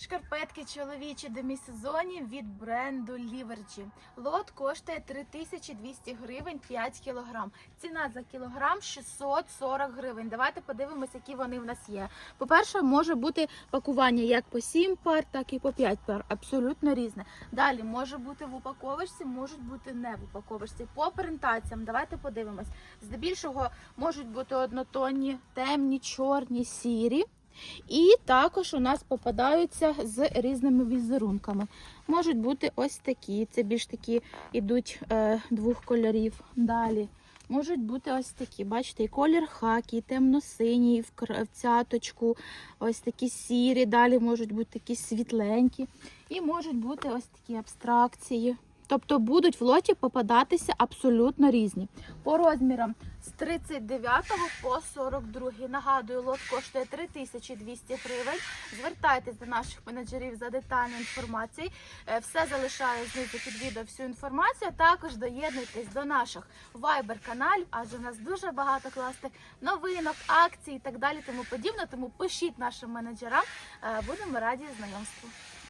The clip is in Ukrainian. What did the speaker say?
Шкарпетки чоловічі демісезонні від бренду Ліверджі. Лот коштує 3200 гривень 5 кілограм. Ціна за кілограм 640 гривень. Давайте подивимось, які вони в нас є. По-перше, може бути пакування як по 7 пар, так і по 5 пар. Абсолютно різне. Далі може бути в упаковочці, можуть бути не в упаковочці. По принтаціям, давайте подивимось. Здебільшого можуть бути однотонні, темні, чорні, сірі. І також у нас попадаються з різними візерунками. Можуть бути ось такі. Це більш такі ідуть е, двох кольорів. Далі. Можуть бути ось такі, бачите, і колір хакі, і темно-синій, в цяточку, ось такі сірі, далі можуть бути такі світленькі. І можуть бути ось такі абстракції. Тобто будуть в лоті попадатися абсолютно різні. По розмірам з 39 по 42. Нагадую, лот коштує 3200 гривень. Звертайтесь до наших менеджерів за детальною інформацією. Е, Все залишаю знизу під відео всю інформацію. Також доєднуйтесь до наших Viber каналів, адже у нас дуже багато класних новинок, акцій і так далі, тому подібне. Тому пишіть нашим менеджерам. Е, Будемо раді знайомству.